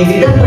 நீ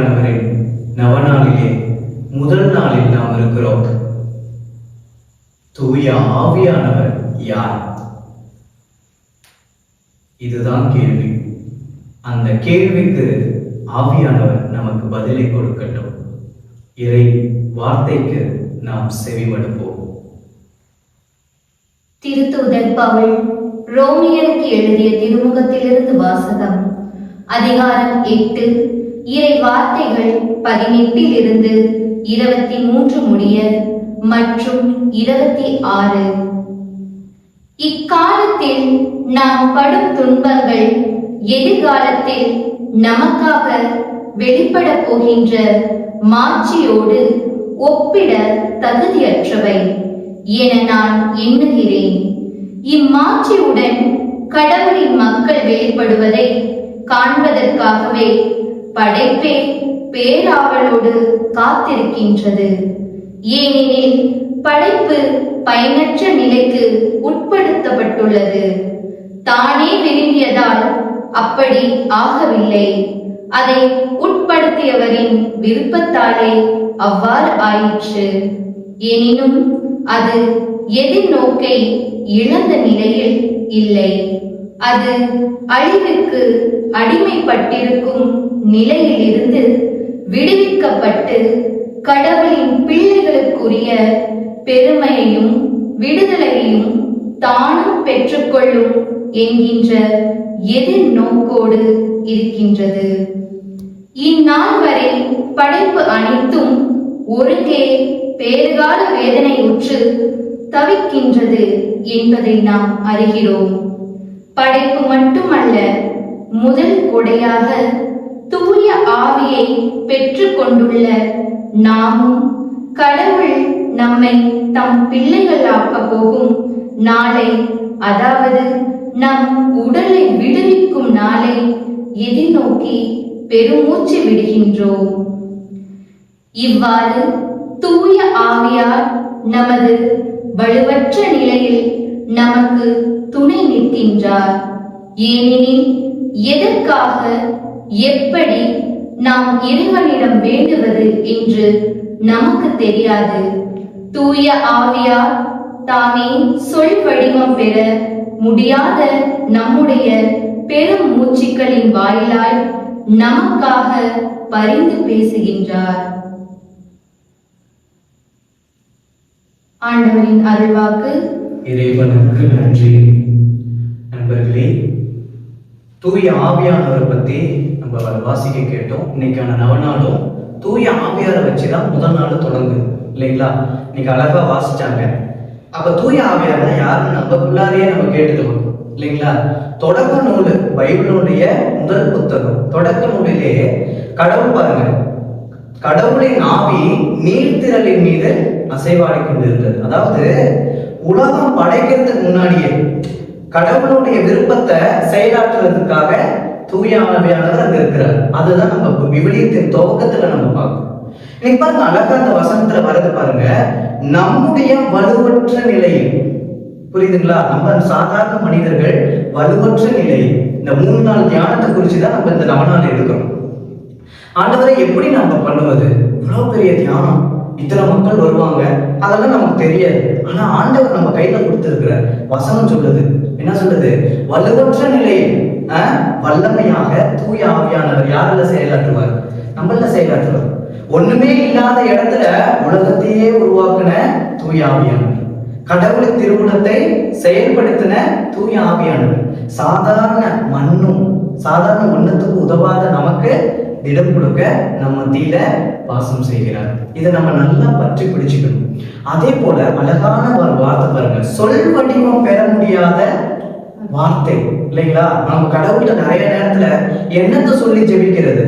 ஆண்டவரின் நவநாளிலே முதல் நாளில் நாம் இருக்கிறோம். தூய ஆவியானவர் யார்? இதுதான் கேள்வி. அந்த கேள்விக்கு ஆவியானவர் நமக்கு பதிலை கொடுக்கட்டும். இறை வார்த்தைக்கு நாம் செவிமடுப்போம். திருத்தூதர் பவுல் ரோமியருக்கு எழுதிய திருமுகத்திலிருந்து வாசகம் அதிகாரம் எட்டு இறை வார்த்தைகள் பதினெட்டில் இருந்து இருபத்தி மூன்று முடிய மற்றும் இருபத்தி ஆறு இக்காலத்தில் நாம் படும் துன்பங்கள் எதிர்காலத்தில் நமக்காக வெளிப்பட போகின்ற மாட்சியோடு ஒப்பிட தகுதியற்றவை என நான் எண்ணுகிறேன். இம்மாட்சியுடன் கடவுளின் மக்கள் வெளிப்படுவதை காண்பதற்காகவே படைப்பே பேராவலோடு காத்திருக்கின்றது. ஏனெனில் படைப்பு பயனற்ற நிலைக்கு உட்படுத்தப்பட்டுள்ளது. தானே விரும்பியதால் அப்படி ஆகவில்லை. அதை உட்படுத்தியவரின் விருப்பத்தாலே அவ்வாறு ஆயிற்று. எனினும் அது எதிர்நோக்கை இழந்த நிலையில் இல்லை. அது அழிவுக்கு அடிமைப்பட்டிருக்கும் நிலையிலிருந்து விடுவிக்கப்பட்டு கடவுளின் பிள்ளைகளுக்குரிய பெருமையையும் விடுதலையையும் தானும் பெற்றுக்கொள்ளும் என்கின்ற எதிர்நோக்கோடு இருக்கின்றது. இந்நாள் வரை படைப்பு அனைத்தும் ஒருங்கே பேறுகால வேதனையுற்று தவிக்கின்றது என்பதை நாம் அறிகிறோம். படைப்பு மட்டுமல்ல முதல் கொடையாக தூய ஆவியை பெற்றுக் கொண்டுள்ள நாமும் கடவுள் நம்மை தம் பிள்ளைகளாக்க போகும் நாளை அதாவது நம் உடலை விடுவிக்கும் நாளை எதிர்நோக்கி பெருமூச்சு விடுகின்றோம். இவ்வாறு தூய ஆவியார் நமது வலுவற்ற நிலையில் நமக்கு துணை நிற்கின்றார். ஏனெனில் எதற்காக எப்படி நாம் இறைவனிடம் வேண்டுவது என்று நமக்கு தெரியாது. தூய ஆவியார் தாமே சொல் வடிவம் பெற முடியாத நம்முடைய பெரும் மூச்சுக்களின் வாயிலாய் நமக்காக பரிந்து பேசுகின்றார். ஆண்டவரின் அருள்வாக்கு. இறைவனுக்கு நன்றி நண்பர்களே தூய ஆவியானவரை பத்தி நம்ம வாசிக்க கேட்டோம். இன்னைக்கான நவநாளும் தூய ஆவியாரை வச்சுதான் முதல் நாள் தொடங்குது. இல்லைங்களா? இன்னைக்கு அழகா வாசிச்சாங்க. அப்ப தூய ஆவியார்னா யாருன்னு நமக்குள்ளாரையே நம்ம கேட்டுக்கணும் இல்லைங்களா? தொடக்க நூல் பைபிளுடைய முதல் புத்தகம். தொடக்க நூலிலே கடவுள் பாருங்க. கடவுளின் ஆவி நீர்த்திரளின் மீது அசைவாடி கொண்டிருந்தது அதாவது உலகம் படைக்கிறதுக்கு முன்னாடியே கடவுளுடைய விருப்பத்தை செயலாற்றுவதற்காக தூய அங்க இருக்கிறார். அதுதான் நம்ம விவிலியத்தின் துவக்கத்துல நம்ம பார்க்கணும். இன்னைக்கு பாருங்க அழகா அந்த வசனத்துல வரது பாருங்க. நம்முடைய வலுவற்ற நிலையில் புரியுதுங்களா? நம்ம சாதாரண மனிதர்கள் வலுவற்ற நிலை. இந்த மூணு நாள் தியானத்தை குறிச்சு தான் நம்ம இந்த நவநாள் எடுக்கிறோம். ஆண்டவரை எப்படி நம்ம பண்ணுவது? இவ்வளவு பெரிய தியானம். இத்தனை மக்கள் வருவாங்க. அதெல்லாம் நமக்கு தெரியாது. ஆனா ஆண்டவர் நம்ம கையில கொடுத்திருக்கிற வசனம் சொல்லுது. என்ன சொல்றது? வலுவற்ற நிலையில் ஆஹ், வல்லமையாக தூய ஆவியானவர் யாருல செயலாற்றுவார்? நம்மள செயலாற்றுவார். ஒண்ணுமே இல்லாத இடத்துல உலகத்தையே உருவாக்குன தூய ஆவியானவர். கடவுளின் திருவுளத்தை செயல்படுத்தின தூய ஆவியானவர். சாதாரண மண்ணும் சாதாரண ஒண்ணுத்துக்கு உதவாத நமக்கு திடம் கொடுக்க நம்ம மத்தியில வாசம் செய்கிறார். இதை நம்ம நல்லா பற்றி பிடிச்சுக்கணும். அதே போல அழகான ஒரு வார்த்தை பாருங்க. சொல் வடிவம் பெற முடியாத வார்த்தை இல்லைங்களா? நம்ம கடவுள்கிட்ட நிறைய நேரத்துல என்னத்தை சொல்லி ஜெபிக்கிறது?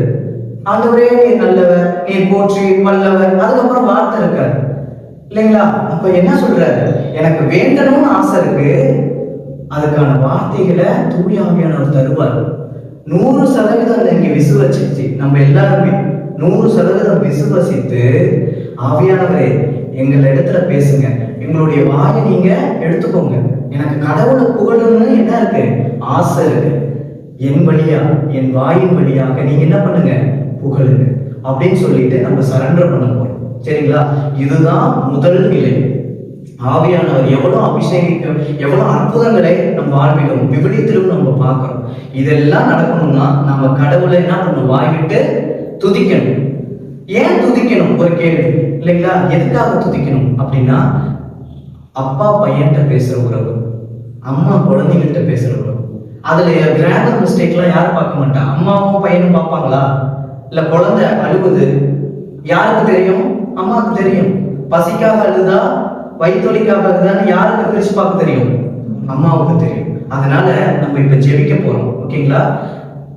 ஆண்டவரே நீ நல்லவர் நீ போற்றி வல்லவர் அதுக்கப்புறம் வார்த்தை இருக்காது. இல்லைங்களா? அப்ப என்ன சொல்றாரு? எனக்கு வேண்டணும்னு ஆசை இருக்கு. அதுக்கான வார்த்தைகளை தூய தருவார். நூறு சதவீதம் நீங்க விசுவசிச்சு நம்ம எல்லாருமே நூறு சதவீதம் விசுவசித்து ஆவியானவரே எங்கள் இடத்துல பேசுங்க. எங்களுடைய வாயை நீங்க எடுத்துக்கோங்க. எனக்கு கடவுளை புகழணும்னு என்ன இருக்கு? ஆசை இருக்கு. என் வழியா என் வாயின் வழியாக நீங்க என்ன பண்ணுங்க? புகழுங்க. அப்படின்னு சொல்லிட்டு நம்ம சரண்டர் பண்ண போறோம். சரிங்களா? இதுதான் முதல் நிலை. ஆவியானவர் எவ்வளவு அபிஷேகிக்கும் எவ்வளவு அற்புதங்களை நம்ம வாழ்விலும் விபரீத்திலும் நம்ம பார்க்கிறோம். இதெல்லாம் நடக்கணும்னா நம்ம கடவுளை என்ன பண்ணணும்? வாய்விட்டு துதிக்கணும். ஏன் துதிக்கணும்? ஒரு கேள்வி. இல்லைங்களா? எதுக்காக துதிக்கணும்? அப்படின்னா அப்பா பையன்கிட்ட பேசுற உறவு அம்மா குழந்தைங்கள்ட்ட பேசுற உறவு. அதுல கிராமர் மிஸ்டேக்லாம் யாரும் பார்க்க மாட்டா? அம்மாவும் பையனும் பார்ப்பாங்களா? இல்ல குழந்தை அழுகுது யாருக்கு தெரியும்? அம்மாவுக்கு தெரியும். பசிக்காக அழுதா வயிற்றுலிக்காக அழுதான்னு யாருக்கு பிரிச்சு பார்க்க தெரியும்? அம்மாவுக்கு தெரியும். அதனால நம்ம இப்ப ஜெபிக்க போறோம். ஓகேங்களா?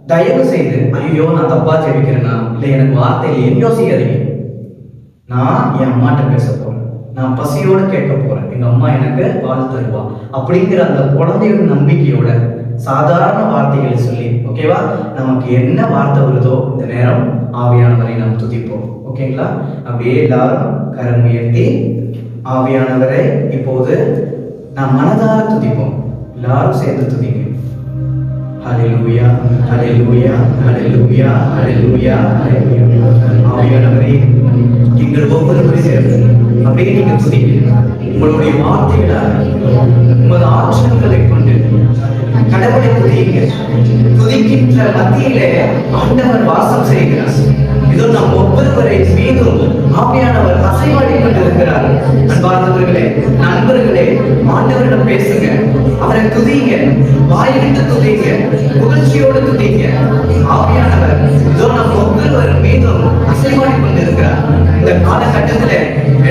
தயவு செய்து ஐயோ நான் தப்பா ஜெபிக்கிறேனா? இல்ல எனக்கு வார்த்தையில் இல்லையே யோசிக்காதீங்க. நான் என் அம்மாட்ட பேச நான் பசியோட கேட்க போறேன். எங்க அம்மா எனக்கு பால் தருவா. அப்படிங்கிற அந்த குழந்தையோட நம்பிக்கையோட சாதாரண வார்த்தைகளை சொல்லி ஓகேவா? நமக்கு என்ன வார்த்தை வருதோ இந்த நேரம் ஆவியானவரை நாம் துதிப்போம். ஓகேங்களா? அப்படியே எல்லாரும் கரம் உயர்த்தி ஆவியானவரை இப்போது நாம் மனதார துதிப்போம். எல்லாரும் சேர்ந்து துதிங்க. ஹalleluya ஹalleluya ஹalleluya ஹalleluya. ஹalleluya ஆவியானவரே எங்கள் ஒவ்வொருவரையும் சேர்ந்து. அப்படியே நீங்க துதிங்க உங்களுடைய வார்த்தைகளால் உமது ஆற்றல்களை கொண்டு கடவுளை துதியுங்க துதிக்கின்ற மத்தியிலே ஆண்டவர் வாசம் செய்கிறார். இதோ நாம் ஒவ்வொருவரை மீதும் ஆவியானவர் அசைவாடி கொண்டிருக்கிறார். அன்பார்ந்தவர்களே நண்பர்களே ஆண்டவரிடம் பேசுங்க. அவரை துதிங்க. வாயிட்டு துதிங்க. புகழ்ச்சியோடு துதிங்க. ஆவியானவர் இதோ நம் ஒவ்வொருவர் மீதும் அசைவாடி கொண்டிருக்கிறார். இந்த காலகட்டத்துல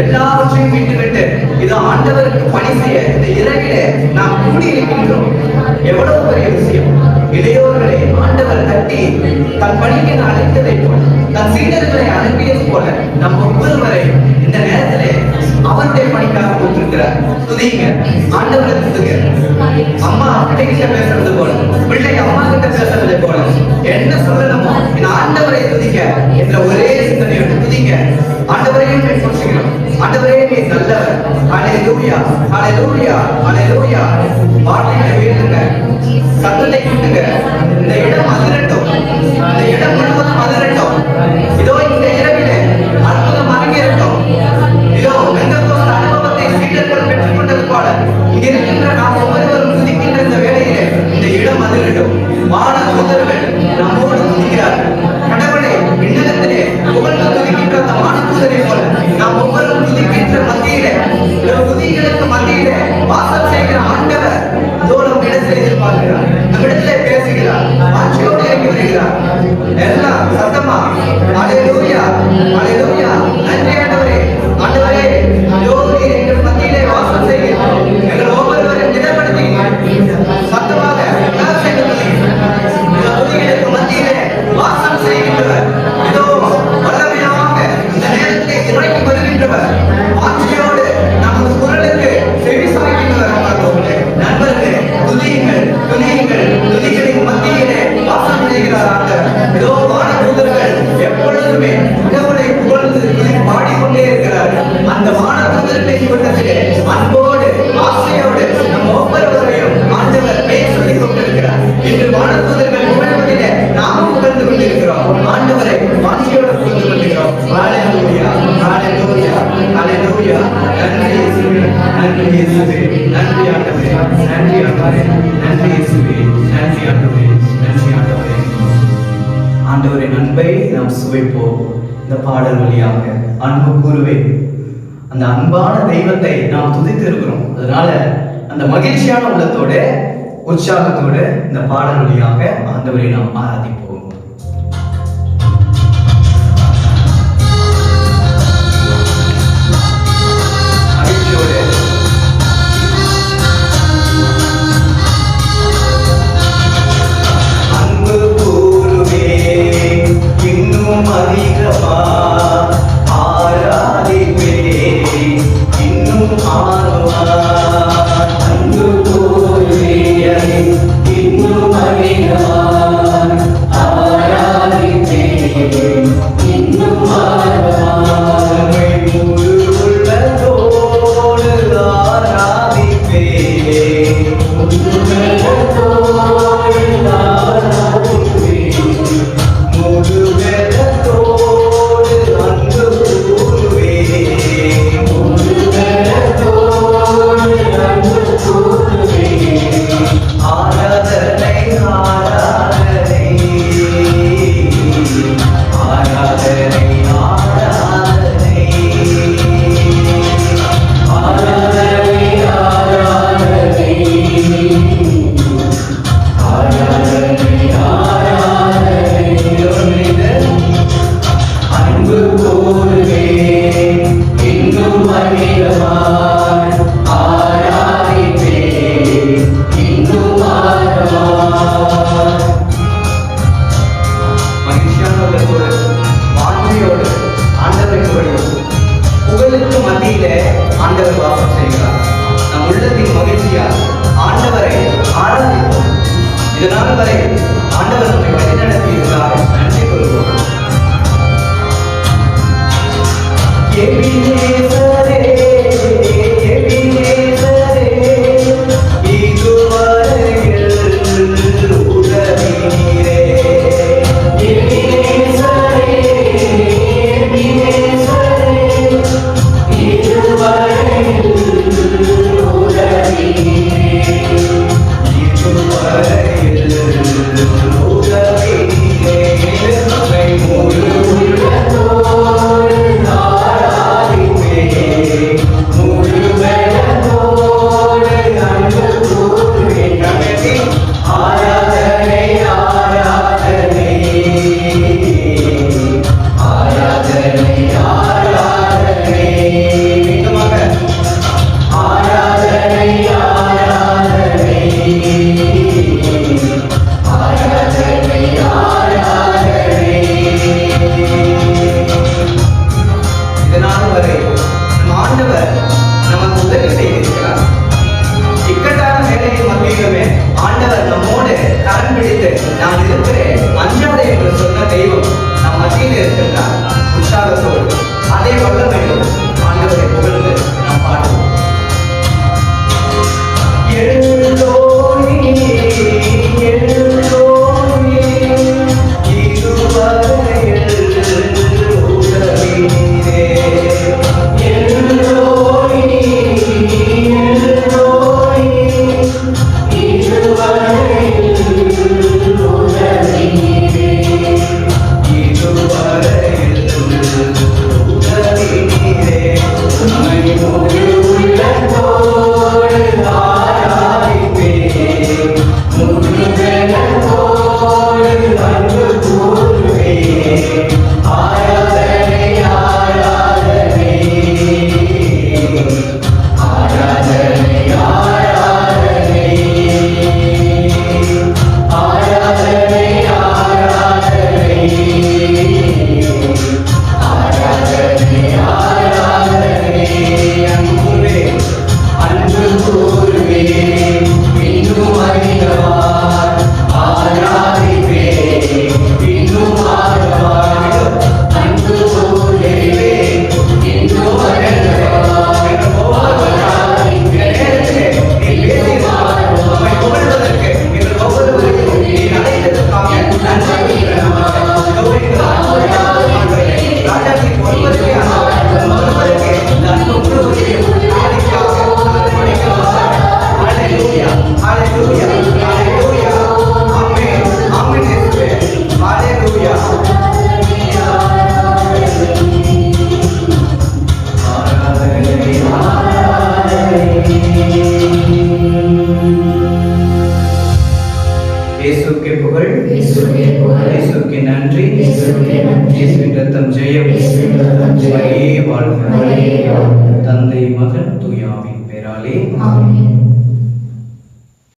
எல்லாவற்றையும் விட்டுவிட்டு இதோ ஆண்டவருக்கு பணி செய்ய இந்த இரவிலே நாம் கூடியிருக்கின்றோம். எவ்வளவு பெரிய விஷயம். இளையோர்களை ஆண்டவர் தட்டி தன் பணிக்கு அழைத்ததை போல தன் சீடர்களை அனுப்பியது போல நம் ஒவ்வொருவரை இந்த நேரத்திலே அவருடைய பணிக்காக கொடுத்திருக்கிறார் துதிங்க ஆண்டவரை துதிங்க. அம்மா பிள்ளைகிட்ட பேசுறது போல பிள்ளை அம்மா கிட்ட பேசுறது போல என்ன சொல்லணுமோ இந்த ஆண்டவரை துதிக்க என்ற ஒரே சிந்தனையோடு துதிங்க. ஆண்டவரையும் பின்பற்றுகிறோம் ஆண்டவரே நீ நல்லவர். ஹalleluya ஹalleluya ஹalleluya வார்த்தைகளை வேண்டுங்க. சத்தத்தை கூட்டுங்க இந்த இடம் அதிரட்டும் இந்த இடம் முழுவதும் அதிரட்டும் இதோ இந்த இடம் ஹalleluya ஹalleluya ஹalleluya நன்றி இயேசுவே நன்றி இயேசுவே நன்றி ஆண்டவரே நன்றி ஆண்டவரே நன்றி இயேசுவே நன்றி ஆண்டவரே நன்றி ஆண்டவரே ஆண்டவரின் அன்பை நாம் சுவைப்போம். இந்த பாடல் வழியாக அன்பு கூறுவே அந்த அன்பான தெய்வத்தை நாம் துதித்து இருக்கிறோம் அதனால அந்த மகிழ்ச்சியான உள்ளத்தோட உற்சாகத்தோட இந்த பாடல் வழியாக ஆண்டவரை நாம் ஆராதிப்போம். you.